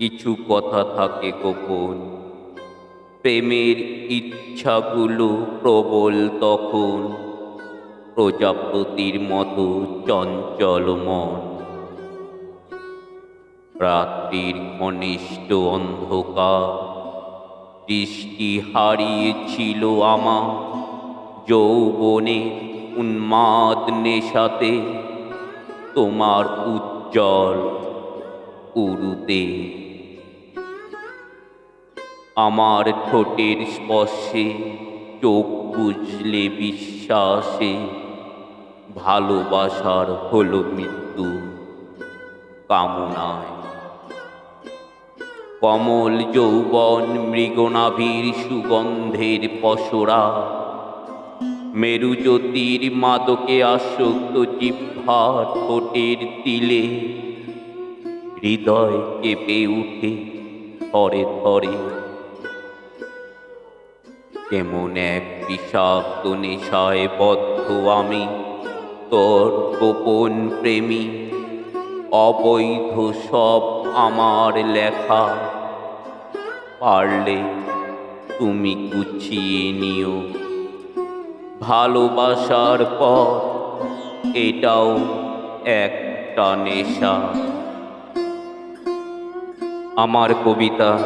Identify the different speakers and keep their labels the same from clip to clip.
Speaker 1: কিছু কথা থাকে গোপন। প্রেমের ইচ্ছাগুলো প্রবল তখন। প্রজাপতির মতো চঞ্চল মন। রাত্রির ঘনিষ্ঠ অন্ধকার। দৃষ্টি হারিয়েছিল আমার যৌবনে উন্মাদ নেশাতে। তোমার উজ্জ্বল উরুতে আমার ঠোঁটের স্পর্শে চোখ বুঝলে বিশ্বাসে ভালোবাসার হলো মৃত্যু কামনায়। কমল যৌবন মৃগনাভীর সুগন্ধের পসরা। মেরুজ্যোতির মাদকে আসক্ত জিহ্বা ঠোঁটের তিলে। হৃদয় কেঁপে উঠে থরে থরে কেমন এক বিষাক্ত নেশায় বদ্ধ আমি? তোর গোপন প্রেমী, অবৈধ সব আমার লেখা। পারলে তুমি গুছিয়ে নিও। ভালোবাসার পর এটাও একটা নেশা। আমার কবিতা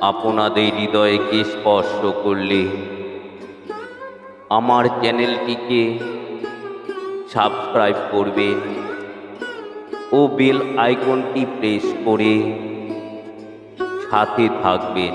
Speaker 1: আপনাদের হৃদয়কে স্পর্শ করলে আমার চ্যানেলটিকে সাবস্ক্রাইব করবে ও বেল আইকনটি প্রেস করে সাথে থাকবেন।